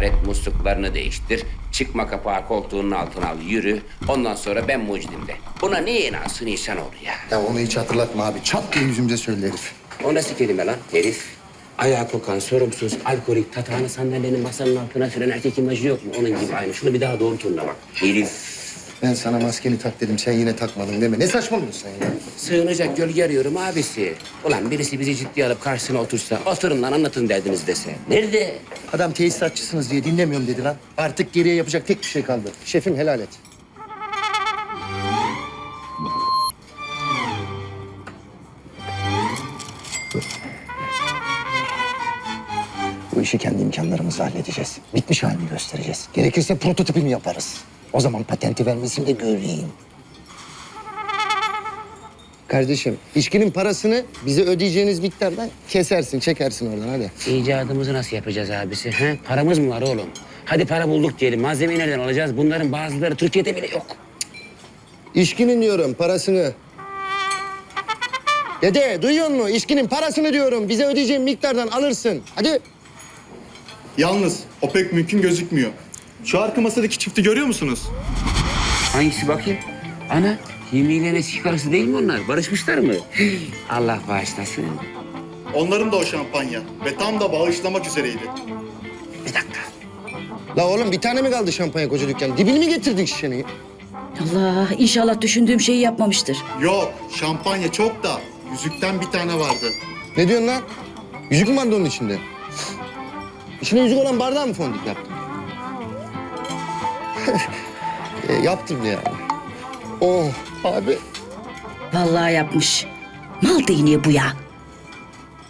taharet musluklarını değiştir. Çıkma kapağı koltuğunun altına al yürü. Ondan sonra ben mucidim de. Buna niye inansın insan olur ya? Ya onu hiç hatırlatma abi. Çat diye yüzümüze söyle herif. O nasıl kelime lan herif? Ayağa kokan, sorumsuz, alkolik, tatağını sandalyenin masanın altına süren erkek imajı yok mu? Onun gibi aynı. Şunu bir daha doğru turla bak. Herif. Ben sana maskeni tak dedim. Sen yine takmadın deme. Ne saçmalıyorsun sen ya? Sığınacak gölge arıyorum abisi. Ulan birisi bizi ciddiye alıp karşısına otursa, oturun lan anlatın derdiniz dese. Nerede? Adam tesisatçısınız diye dinlemiyorum dedi lan. Artık geriye yapacak tek bir şey kaldı. Şefim helal et. Bu işi kendi imkanlarımızla halledeceğiz. Bitmiş halini göstereceğiz. Gerekirse prototipini yaparız. O zaman patenti vermesini de göreyim. Kardeşim, içkinin parasını bize ödeyeceğiniz miktardan kesersin, çekersin oradan hadi. İcadımızı nasıl yapacağız abisi? He? Paramız mı var oğlum? Hadi para bulduk diyelim. Malzemeyi nereden alacağız? Bunların bazıları Türkiye'de bile yok. İçkinin diyorum parasını. Dede duyuyor musun? İçkinin parasını diyorum. Bize ödeyeceğin miktardan alırsın. Hadi. Yalnız o pek mümkün gözükmüyor. Şu arka masadaki çifti görüyor musunuz? Hangisi bakayım? Ana, Hilmi'yle eski karısı değil mi onlar? Barışmışlar mı? Allah bağışlasın. Onların da o şampanya ve tam da bağışlamak üzereydi. Bir dakika. La oğlum bir tane mi kaldı şampanya koca dükkan? Dibini mi getirdin şişenin? Allah inşallah düşündüğüm şeyi yapmamıştır. Yok, şampanya çok da yüzükten bir tane vardı. Ne diyorsun lan? Yüzük mü vardı onun içinde? İçine yüzük olan bardağı mı fondik yaptın? e, yaptım yani. Oh abi. Vallahi yapmış. Mal değneği bu ya.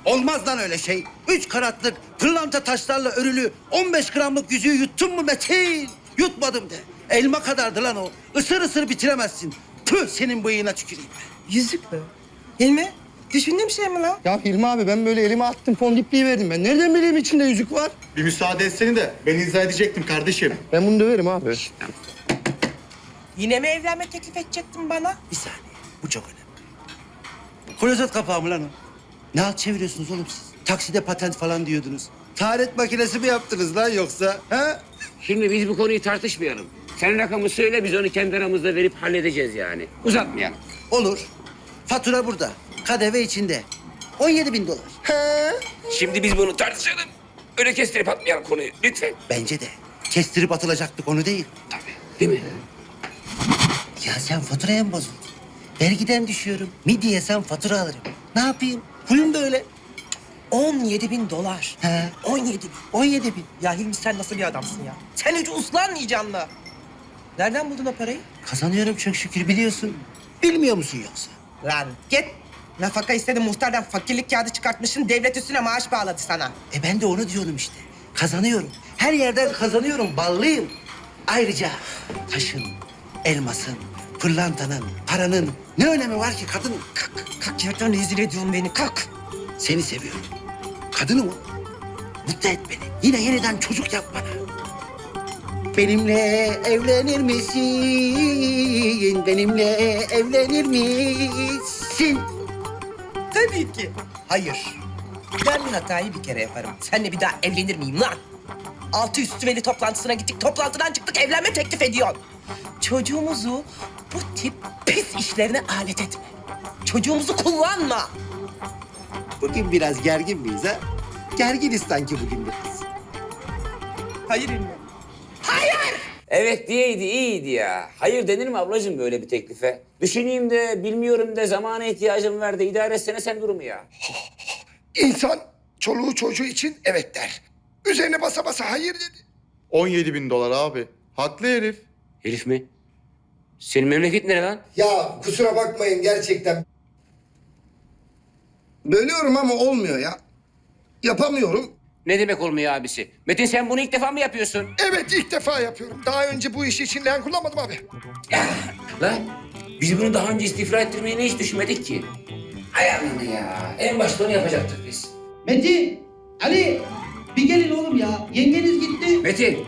Olmaz lan öyle şey. Üç karatlık pırlanta taşlarla örülü 15 gramlık yüzüğü yuttun mu Metin? Yutmadım de. Elma kadardı lan o. Isır ısır bitiremezsin. Tüh senin bıyığına tüküreyim. Yüzük mü? Hilmi, düşündüğüm şey mi lan? Ya Hilmi abi ben böyle elime attım fondipliği verdim ben. Nereden bileyim içinde yüzük var? Bir müsaade etseni de ben izah edecektim kardeşim. Ben bunu döverim abi. Yine mi evlenme teklif edecektin bana? Bir saniye. Bu çok önemli. Klozet kapağı mı lan o? Ne halt çeviriyorsunuz oğlum siz? Takside patent falan diyordunuz. Taharet makinesi mi yaptınız lan yoksa? Ha? Şimdi biz bu konuyu tartışmayalım. Sen rakamı söyle, biz onu kendi aramızda verip halledeceğiz yani. Uzatmayalım. Olur. Fatura burada. KDV içinde. 17 bin dolar. Şimdi biz bunu tartışalım. Öyle kestirip atmayalım konuyu. Lütfen. Bence de. Kestirip atılacaktık onu değil. Tabii. Değil mi? Ya sen faturaya mı bozuldun? Vergiden düşüyorum. Midyeye sen fatura alırım. Ne yapayım? Huyum böyle. 17 bin dolar. He. 17 bin. 17 bin. Ya Hilmi sen nasıl bir adamsın ya? Sen hiç uslanmayacaksın la. Nereden buldun o parayı? Kazanıyorum çok şükür biliyorsun. Bilmiyor musun yoksa? Lan git. Nafaka istedim muhtardan fakirlik kağıdı çıkartmışsın. Devlet üstüne maaş bağladı sana. E ben de onu diyorum işte. Kazanıyorum. Her yerden kazanıyorum. Ballıyım. Ayrıca taşın, elmasın, pırlantanın, paranın ne önemi var ki kadın? Kalk, kalk yerden rezil ediyorsun beni kalk. Seni seviyorum. Kadını mı? Mutlu et beni. Yine yeniden çocuk yap bana. Benimle evlenir misin? Benimle evlenir misin? Tabii ki. Hayır. Ben hatayı bir kere yaparım. Seninle bir daha evlenir miyim lan? Altı üstü veli toplantısına gittik. Toplantıdan çıktık evlenme teklif ediyorsun. Çocuğumuzu bu tip pis işlerine alet etme. Çocuğumuzu kullanma. Bugün biraz gergin miyiz ha? Gerginiz sanki bugün biraz. Hayır Hilmi. Evet diyeydi, iyiydi ya. Hayır denir mi ablacığım böyle bir teklife? Düşüneyim de, bilmiyorum de, zamana ihtiyacım var da idare etsene sen durumu ya. İnsan çoluğu çocuğu için evet der. Üzerine basa basa hayır dedi. 17 bin dolar abi. Haklı herif. Herif mi? Senin memleket nere lan? Ya kusura bakmayın gerçekten. Bölüyorum ama olmuyor ya. Yapamıyorum. Ne demek olmuyor abisi? Metin sen bunu ilk defa mı yapıyorsun? Evet ilk defa yapıyorum. Daha önce bu işi için leğen kullanmadım abi. Lan biz bunu daha önce istifra ettirmeyi hiç düşünmedik ki. Hay Allah'ını ya. En başta onu yapacaktık biz. Metin, Ali bir gelin oğlum ya. Yengeniz gitti. Metin,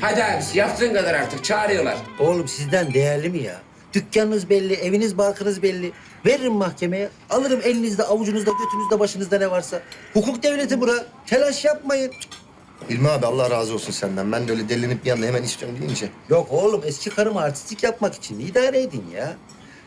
hadi abisi yaptığın kadar artık çağırıyorlar. Oğlum sizden değerli mi ya? Dükkanınız belli, eviniz barkınız belli. Veririm mahkemeye, alırım elinizde, avucunuzda, götünüzde, başınızda ne varsa. Hukuk devleti bura. Telaş yapmayın. Hilmi abi Allah razı olsun senden. Ben de öyle delinip bir anda hemen istiyorum deyince. Yok oğlum eski karım artistik yapmak için idare edin ya.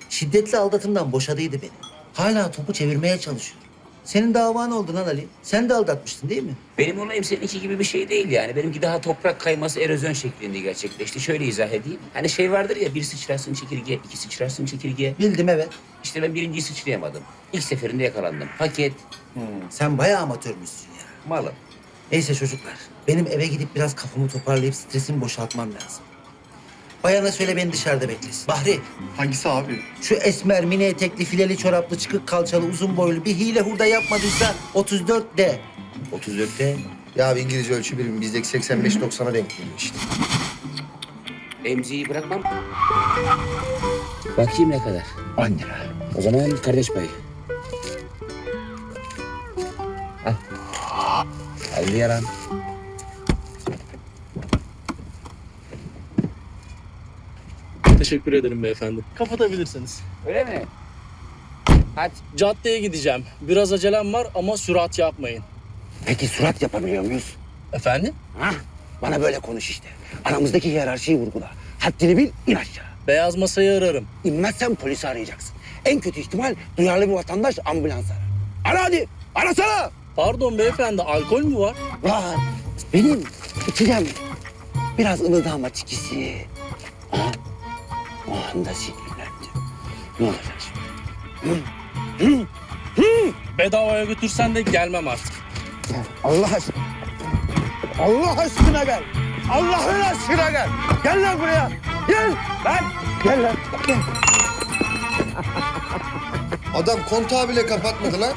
Şiddetli aldatımdan boşadıydı beni. Hala topu çevirmeye çalışıyor. Senin davan oldu lan Ali. Sen de aldatmıştın değil mi? Benim olayım seninki gibi bir şey değil yani. Benimki daha toprak kayması erozyon şeklinde gerçekleşti. Şöyle izah edeyim. Hani şey vardır ya bir sıçrarsın çekirge, iki sıçrarsın çekirge. Bildim evet. İşte ben birinciyi sıçrayamadım. İlk seferinde yakalandım. Paket, Sen bayağı amatörmüşsün ya. malım. Neyse çocuklar. Benim eve gidip biraz kafamı toparlayıp stresimi boşaltmam lazım. Bayana söyle beni dışarıda beklesin. Bahri, Hangisi abi? şu esmer, mini etekli, fileli çoraplı, çıkık kalçalı, uzun boylu bir hile hurda yapmadıysa 34 de. 34'te Ya bir İngilizce ölçü birimi bizdeki 85-90'a denk geliyor işte. emziği bırakmam. Bakayım ne kadar. 10 lira. O zaman kardeş payı. Al. Al yaran. Teşekkür ederim beyefendi. Kapatabilirsiniz. Öyle mi? Hadi. Caddeye gideceğim. Biraz acelem var ama sürat yapmayın. Peki surat yapabiliyor muyuz? Efendim? Ha? Bana böyle konuş işte. Aramızdaki hiyerarşiyi vurgula. Haddini bil, in aşağı. Beyaz masayı ararım. İnmezsen polisi arayacaksın. En kötü ihtimal duyarlı bir vatandaş ambulans arar. Ara hadi, arasana. Pardon beyefendi, alkol mü var? Var. Benim içeceğim. Biraz ılıdı ama çikisi. Ha? O anda sinirlendim. Ne olacak şimdi? Bedavaya götürsen de gelmem artık. Allah aşkına. Allah aşkına gel. Allah'ın aşkına gel. Gel lan buraya. Gel. Lan. Gel lan. Gel. Adam kontağı bile kapatmadı lan.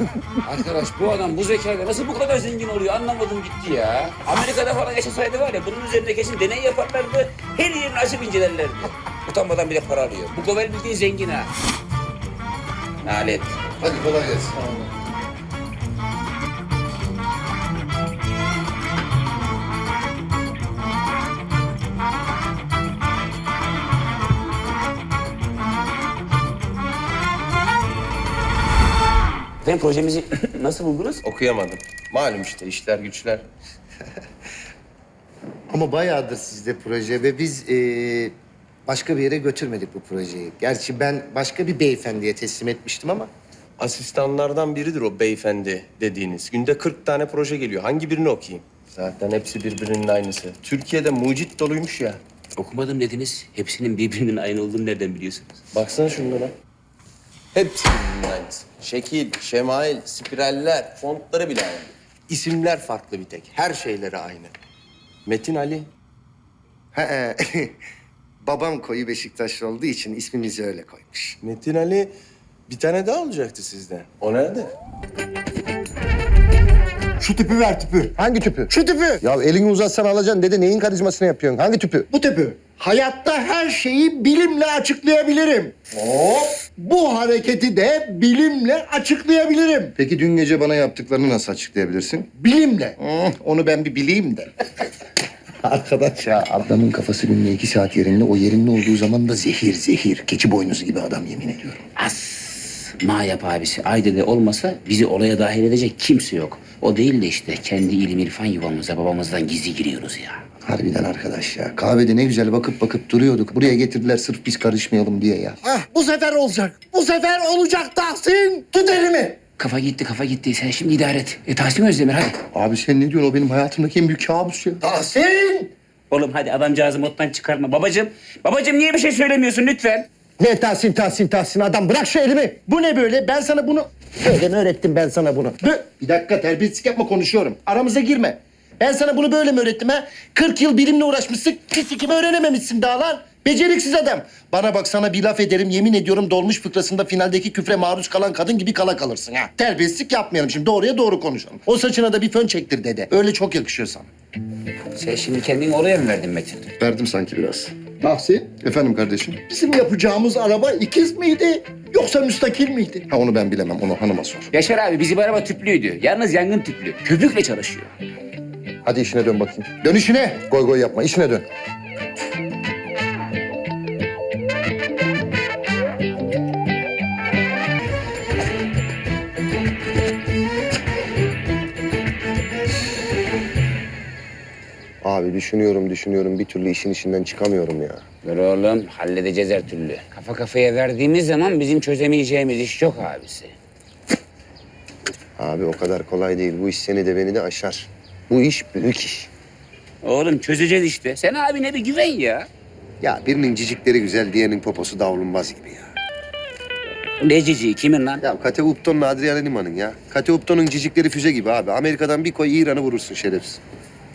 Arkadaş bu adam bu zekayla nasıl bu kadar zengin oluyor anlamadım gitti ya. Amerika'da falan yaşasaydı var ya bunun üzerinde kesin deney yaparlardı. Her yerini açıp incelerlerdi. Utanmadan bile para alıyor. Bu Govel bildiğin zengin ha. Nalet. Hadi kolay gelsin. Efendim projemizi nasıl buldunuz? Okuyamadım. Malum işte işler güçler. Ama bayağıdır sizde proje ve biz eee, başka bir yere götürmedik bu projeyi. Gerçi ben başka bir beyefendiye teslim etmiştim ama Asistanlardan biridir o beyefendi dediğiniz. Günde 40 tane proje geliyor. Hangi birini okuyayım? Zaten hepsi birbirinin aynısı. Türkiye'de mucit doluymuş ya. Okumadım dediniz. Hepsinin birbirinin aynı olduğunu nereden biliyorsunuz? Baksana şunlara. Hepsi birbirinin aynısı. Şekil, şemail, spiraller, fontları bile aynı. İsimler farklı bir tek. Her şeyleri aynı. Metin Ali. He, babam koyu Beşiktaşlı olduğu için ismimizi öyle koymuş. Metin Ali bir tane daha olacaktı sizden. O nerede? Şu tüpü ver tüpü. Hangi tüpü? Şu tüpü. Ya elini uzatsan alacaksın dede neyin karizmasını yapıyorsun? Hangi tüpü? Bu tüpü. Hayatta her şeyi bilimle açıklayabilirim. Hop. Bu hareketi de bilimle açıklayabilirim. Peki dün gece bana yaptıklarını nasıl açıklayabilirsin? Bilimle. onu ben bir bileyim de. Arkadaş ya adamın kafası günde iki saat yerinde o yerinde olduğu zaman da zehir zehir. Keçi boynuzu gibi adam yemin ediyorum. As. Ma yap abisi. Aydede olmasa bizi olaya dahil edecek kimse yok. O değil de işte kendi ilim irfan yuvamıza babamızdan gizli giriyoruz ya. Harbiden arkadaş ya. Kahvede ne güzel bakıp bakıp duruyorduk. Buraya getirdiler sırf biz karışmayalım diye ya. Ah bu sefer olacak. Bu sefer olacak Tahsin. Tut elimi. Kafa gitti kafa gitti. Sen şimdi idare et. E Tahsin Özdemir hadi. Abi sen ne diyorsun? O benim hayatımdaki en büyük kabus ya. Tahsin! Oğlum hadi adamcağızı moddan çıkarma. Babacım, babacım niye bir şey söylemiyorsun lütfen? Ne Tahsin, Tahsin, Tahsin adam? Bırak şu elimi. Bu ne böyle? Ben sana bunu... Böyle mi öğrettim ben sana bunu? Bö- Bir dakika terbiyesizlik yapma konuşuyorum. Aramıza girme. Ben sana bunu böyle mi öğrettim ha? 40 yıl bilimle uğraşmışsın. Fisikimi öğrenememişsin daha lan. Beceriksiz adam. Bana bak sana bir laf ederim. Yemin ediyorum dolmuş fıkrasında finaldeki küfre maruz kalan kadın gibi kala kalırsın ha. Terbiyesizlik yapmayalım şimdi. Doğruya doğru konuşalım. O saçına da bir fön çektir dede. Öyle çok yakışıyor sana. Sen şimdi kendini oraya mı verdin Metin? Verdim sanki biraz. Tahsin. Efendim kardeşim. Bizim yapacağımız araba ikiz miydi yoksa müstakil miydi? Ha onu ben bilemem. Onu hanıma sor. Yaşar abi bizim araba tüplüydü. Yalnız yangın tüplü. Köpükle çalışıyor. Hadi işine dön bakayım. Dön işine. Goy goy yapma. İşine dön. Abi düşünüyorum düşünüyorum bir türlü işin içinden çıkamıyorum ya. Dur oğlum halledeceğiz her türlü. Kafa kafaya verdiğimiz zaman bizim çözemeyeceğimiz iş yok abisi. Abi o kadar kolay değil. Bu iş seni de beni de aşar. Bu iş büyük iş. Oğlum çözeceğiz işte. Sen abine bir güven ya. Ya birinin cicikleri güzel, diğerinin poposu davulunmaz gibi ya. Ne cici kimin lan? Ya Kate Upton'la Adriana Lima'nın ya. Kate Upton'un cicikleri füze gibi abi. Amerika'dan bir koy İran'ı vurursun şerefsiz.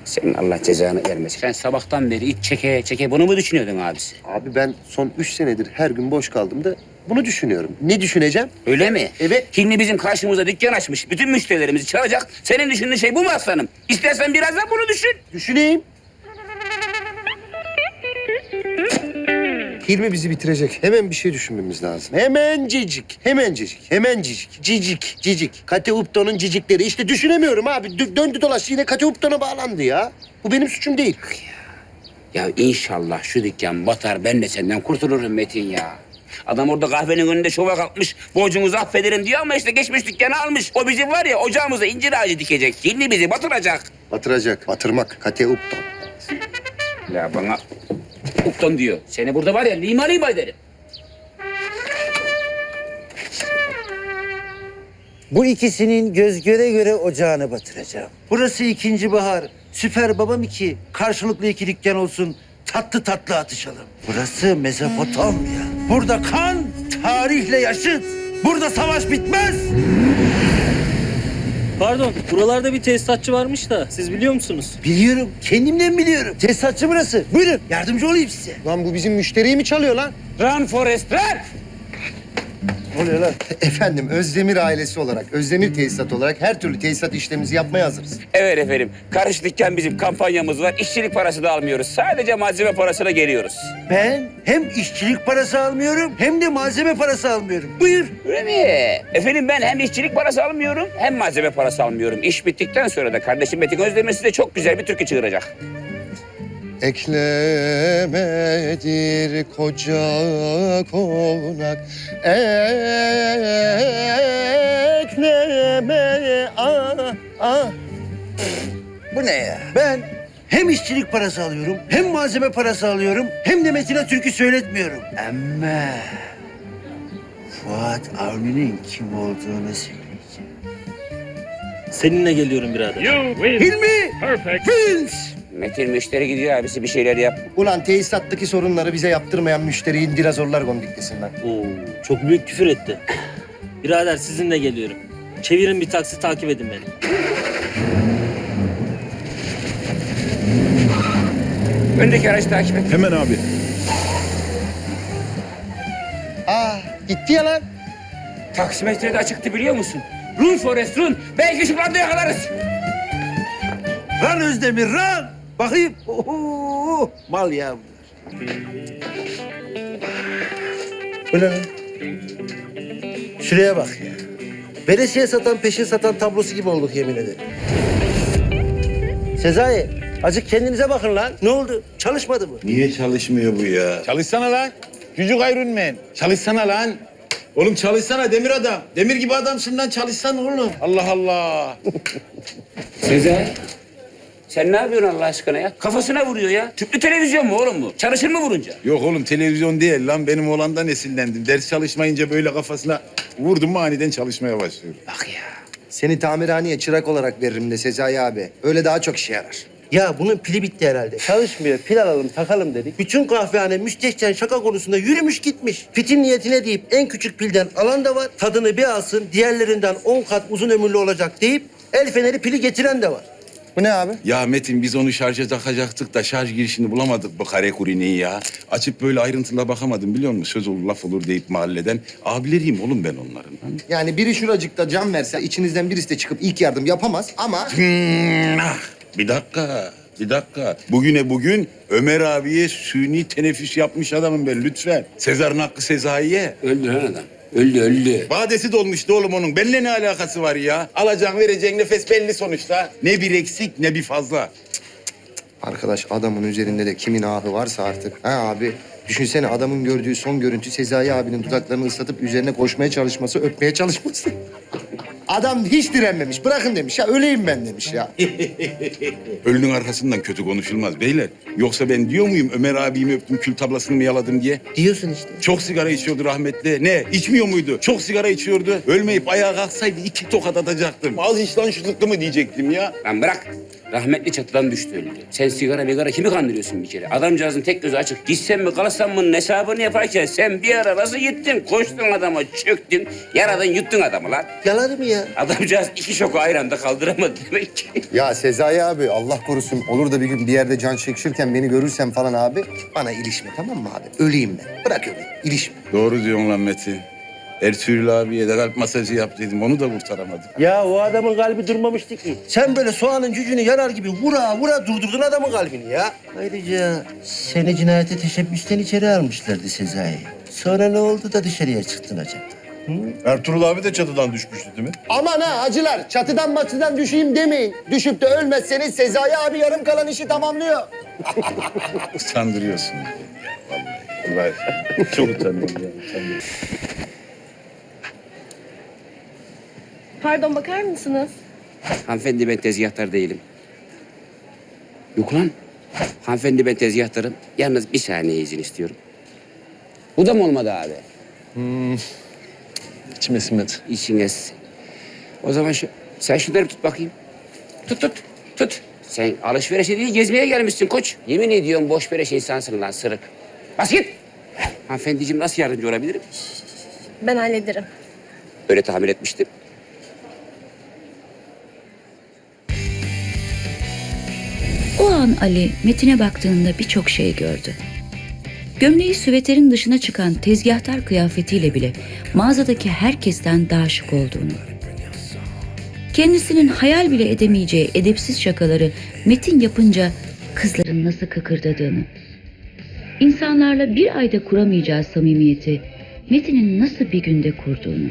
Senin Allah cezanı vermesin. Sen sabahtan beri iç çeke çeke bunu mu düşünüyordun abisi? Abi ben son üç senedir her gün boş kaldım da bunu düşünüyorum. Ne düşüneceğim? Öyle mi? Evet. Hilmi bizim karşımıza dükkan açmış. Bütün müşterilerimizi çalacak. Senin düşündüğün şey bu mu aslanım? İstersen biraz da bunu düşün. Düşüneyim. Hilmi bizi bitirecek. Hemen bir şey düşünmemiz lazım. Hemen cicik. Hemen cicik. Hemen cicik. Cicik. Cicik. Kate Upton'un cicikleri. İşte düşünemiyorum abi. Dö- döndü dolaştı yine Kate Upton'a bağlandı ya. Bu benim suçum değil. Ya inşallah şu dükkan batar. Ben de senden kurtulurum Metin ya. Adam orada kahvenin önünde şova kalkmış. Borcunuzu affederim diyor ama işte geçmiş dükkanı almış. O bizim var ya ocağımıza incir ağacı dikecek. Hilmi bizi batıracak. Batıracak. Batırmak. Kate Upton. Ya bana Upton diyor. Seni burada var ya lima lima ederim. Bu ikisinin göz göre göre ocağını batıracağım. Burası ikinci bahar. Süper babam iki. Karşılıklı iki dükkan olsun. Tatlı tatlı atışalım. Burası Mezopotamya. Burada kan tarihle yaşıt. Burada savaş bitmez. Pardon, buralarda bir tesisatçı varmış da siz biliyor musunuz? Biliyorum. Kendimden biliyorum. Tesisatçı burası. Buyurun. Yardımcı olayım size. Lan bu bizim müşteriyi mi çalıyor lan? Run Forest run! Ne oluyor lan? Efendim Özdemir ailesi olarak, Özdemir tesisat olarak her türlü tesisat işlemimizi yapmaya hazırız. Evet efendim. Karış dükkan bizim kampanyamız var. İşçilik parası da almıyoruz. Sadece malzeme parasına geliyoruz. Ben hem işçilik parası almıyorum hem de malzeme parası almıyorum. Buyur. Öyle mi? Efendim ben hem işçilik parası almıyorum hem malzeme parası almıyorum. İş bittikten sonra da kardeşim Metin Özdemir size çok güzel bir türkü çığıracak. Eklemedir koca konak Ekleme ah ah Bu ne ya? Ben hem işçilik parası alıyorum, hem malzeme parası alıyorum, hem de Metin'e türkü söyletmiyorum. Ama Fuat Avni'nin kim olduğunu söyleyeceğim. Seninle geliyorum birader. Hilmi! Vince! Metin müşteri gidiyor abisi bir şeyler yap. Ulan tesisattaki sorunları bize yaptırmayan müşteriyi dinozorlar gondiklesin lan. Oo, çok büyük küfür etti. Birader sizinle geliyorum. Çevirin bir taksi takip edin beni. Öndeki aracı takip et. Hemen abi. Aa gitti ya lan. Taksimetre de açıktı biliyor musun? Run Forest run. Belki şu anda yakalarız. Ran Özdemir, ran! Bakayım. Oho, mal ya bunlar. Bu ne lan? Şuraya bak ya. Veresiye satan, peşin satan tablosu gibi olduk yemin ederim. Sezai, azıcık kendinize bakın lan. Ne oldu? Çalışmadı mı? Niye çalışmıyor bu ya? Çalışsana lan. Çocuk ayrılmayın. Çalışsana lan. Oğlum çalışsana demir adam. Demir gibi adamsın lan çalışsana oğlum. Allah Allah. Sezai. Sen ne yapıyorsun Allah aşkına ya? Kafasına vuruyor ya. Tüplü televizyon mu oğlum bu? Çalışır mı vurunca? Yok oğlum televizyon değil lan benim oğlandan esinlendim. Ders çalışmayınca böyle kafasına vurdum mu aniden çalışmaya başlıyor. Bak ya. Seni tamirhaneye çırak olarak veririm de Sezai abi. Öyle daha çok işe yarar. Ya bunun pili bitti herhalde. Çalışmıyor. Pil alalım, takalım dedik. Bütün kahvehane müstehcen şaka konusunda yürümüş gitmiş. Fitin niyetine deyip en küçük pilden alan da var. Tadını bir alsın, diğerlerinden 10 kat uzun ömürlü olacak deyip el feneri pili getiren de var. Bu ne abi? Ya Metin biz onu şarja takacaktık da şarj girişini bulamadık bu kare kurineyi ya. Açıp böyle ayrıntıla bakamadım biliyor musun? Söz olur laf olur deyip mahalleden. Abileriyim oğlum ben onların. Yani biri şuracıkta cam verse içinizden birisi de çıkıp ilk yardım yapamaz ama... Hmm, ah, bir dakika, bir dakika. Bugüne bugün Ömer abiye suni teneffüs yapmış adamım ben lütfen. Sezar'ın hakkı Sezai'ye. Öldü lan adam. Öldü öldü. Badesi dolmuştu oğlum onun. Benimle ne alakası var ya? Alacağın vereceğin nefes belli sonuçta. Ne bir eksik ne bir fazla. Arkadaş adamın üzerinde de kimin ahı varsa artık. Ha abi düşünsene adamın gördüğü son görüntü Sezai abinin dudaklarını ıslatıp üzerine koşmaya çalışması, öpmeye çalışması. Adam hiç direnmemiş. Bırakın demiş ya öleyim ben demiş ya. Ölünün arkasından kötü konuşulmaz beyler. Yoksa ben diyor muyum Ömer abimi öptüm kül tablasını mı yaladım diye? Diyorsun işte. Çok sigara içiyordu rahmetli. Ne? İçmiyor muydu? Çok sigara içiyordu. Ölmeyip ayağa kalksaydı iki tokat atacaktım. Az iç lan şu zıkkımı diyecektim ya. Lan bırak. Rahmetli çatıdan düştü öldü. Sen sigara migara kimi kandırıyorsun bir kere? Adamcağızın tek gözü açık. Gitsen mi kalırsan mı hesabını yaparken sen bir ara nasıl gittin? Koştun adama çöktün. Yaradan yuttun adamı lan. Yalan mı ya? Adamcağız iki şoku aynı anda kaldıramadı demek ki. Ya Sezai abi Allah korusun olur da bir gün bir yerde can çekişirken beni görürsen falan abi bana ilişme tamam mı abi? Öleyim ben. Bırak öleyim. İlişme. Doğru diyorsun lan Metin. Ertuğrul abiye de kalp masajı yap dedim. Onu da kurtaramadım. Ya o adamın kalbi durmamıştı ki. Sen böyle soğanın cücünü yarar gibi vura vura durdurdun adamın kalbini ya. Ayrıca seni cinayete teşebbüsten içeri almışlardı Sezai. Sonra ne oldu da dışarıya çıktın acaba? Ertuğrul abi de çatıdan düşmüştü değil mi? Aman ha hacılar çatıdan maçıdan düşeyim demeyin. Düşüp de ölmezseniz Sezai abi yarım kalan işi tamamlıyor. Utandırıyorsun. Vallahi. Çok utanıyorum ya. utanıyorum. Pardon bakar mısınız? Hanımefendi ben tezgahtar değilim. Yok lan. Hanımefendi ben tezgahtarım. Yalnız bir saniye izin istiyorum. Bu da mı olmadı abi? İçime sinmedi. İçiniz. O zaman şu, sen şunları tut bakayım. Tut tut tut. Sen alışverişe değil gezmeye gelmişsin koç. Yemin ediyorum boş beleş insansın lan sırık. Bas git. Hanımefendiciğim nasıl yardımcı olabilirim? Ben hallederim. Öyle tahmin etmiştim. O an Ali Metin'e baktığında birçok şey gördü. Gömleği süveterin dışına çıkan tezgahtar kıyafetiyle bile mağazadaki herkesten daha şık olduğunu. Kendisinin hayal bile edemeyeceği edepsiz şakaları Metin yapınca kızların nasıl kıkırdadığını. İnsanlarla bir ayda kuramayacağı samimiyeti Metin'in nasıl bir günde kurduğunu.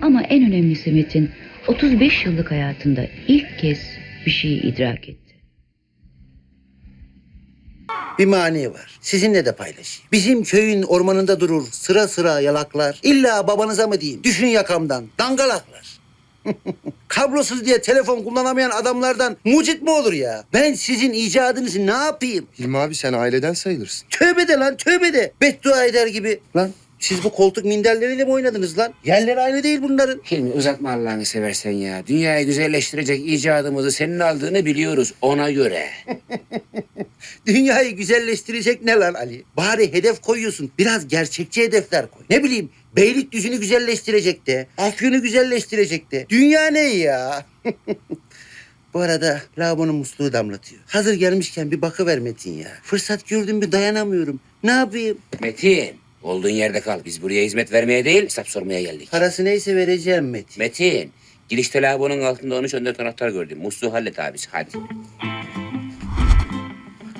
Ama en önemlisi Metin 35 yıllık hayatında ilk kez bir şeyi idrak etti. Bir mani var. Sizinle de paylaşayım. Bizim köyün ormanında durur sıra sıra yalaklar. İlla babanıza mı diyeyim? Düşün yakamdan. Dangalaklar. Kablosuz diye telefon kullanamayan adamlardan mucit mi olur ya? Ben sizin icadınızı ne yapayım? Hilmi abi sen aileden sayılırsın. Tövbe de lan tövbe de. Beddua eder gibi. Lan siz bu koltuk minderleriyle mi oynadınız lan? Yerleri aynı değil bunların. Hilmi uzatma Allah'ını seversen ya. Dünyayı güzelleştirecek icadımızı senin aldığını biliyoruz ona göre. Dünyayı güzelleştirecek ne lan Ali? Bari hedef koyuyorsun. Biraz gerçekçi hedefler koy. Ne bileyim Beylikdüzü'nü güzelleştirecek de. Afyon'u güzelleştirecek de. Dünya ne ya? Bu arada lavabonun musluğu damlatıyor. Hazır gelmişken bir bakıver Metin ya. Fırsat gördüm bir dayanamıyorum. Ne yapayım? Metin, olduğun yerde kal. Biz buraya hizmet vermeye değil, hesap sormaya geldik. Parası neyse vereceğim Metin. Metin, girişte lavabonun altında 13-14 anahtar gördüm. Musluğu hallet abisi, hadi.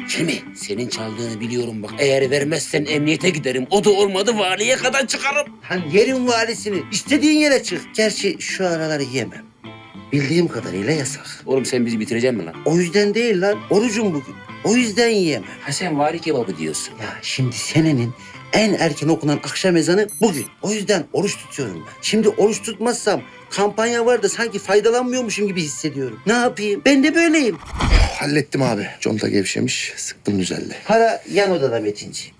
Kimi? Senin çaldığını biliyorum bak. Eğer vermezsen emniyete giderim. O da olmadı valiye kadar çıkarım. Hani yerin valisini istediğin yere çık. Gerçi şu araları yemem. Bildiğim kadarıyla yasak. Oğlum sen bizi bitireceksin mi lan? O yüzden değil lan. Orucum bugün. O yüzden yiyemem. Ha sen vali kebabı diyorsun. Ya şimdi senenin en erken okunan akşam ezanı bugün. O yüzden oruç tutuyorum ben. Şimdi oruç tutmazsam kampanya var da sanki faydalanmıyormuşum gibi hissediyorum. Ne yapayım? Ben de böyleyim. Hallettim abi. Conta gevşemiş. Sıktım güzelle. Para yan odada Metinci.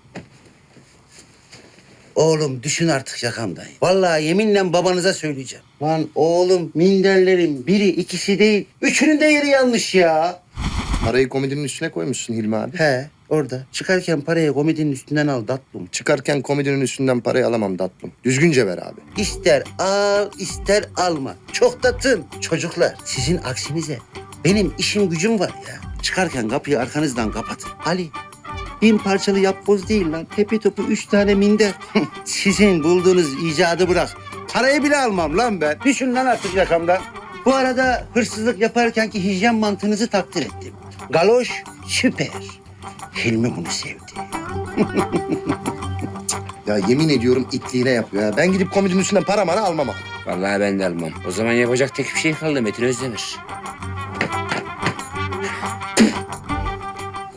Oğlum düşün artık yakamdan. Vallahi yeminle babanıza söyleyeceğim. Lan oğlum minderlerin biri ikisi değil. Üçünün de yeri yanlış ya. Parayı komedinin üstüne koymuşsun Hilmi abi. He orada. Çıkarken parayı komedinin üstünden al tatlım. Çıkarken komedinin üstünden parayı alamam tatlım. Düzgünce ver abi. İster al, ister alma. Çok da tın. Çocuklar, sizin aksinize benim işim gücüm var ya. Çıkarken kapıyı arkanızdan kapatın. Ali, bin parçalı yapboz değil lan. Tepe topu üç tane minder. sizin bulduğunuz icadı bırak. Parayı bile almam lan ben. Düşün lan artık yakamdan. Bu arada hırsızlık yaparkenki hijyen mantığınızı takdir ettim. Galoş süper. Hilmi bunu sevdi. Ya yemin ediyorum itliğine yapıyor ya. Ben gidip komedinin üstünden para mara almam abi. Vallahi ben de almam. O zaman yapacak tek bir şey kaldı Metin Özdemir.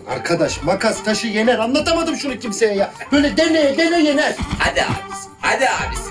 Arkadaş makas taşı yener. Anlatamadım şunu kimseye ya. Böyle dene dene yener. Hadi abisi, hadi abisi.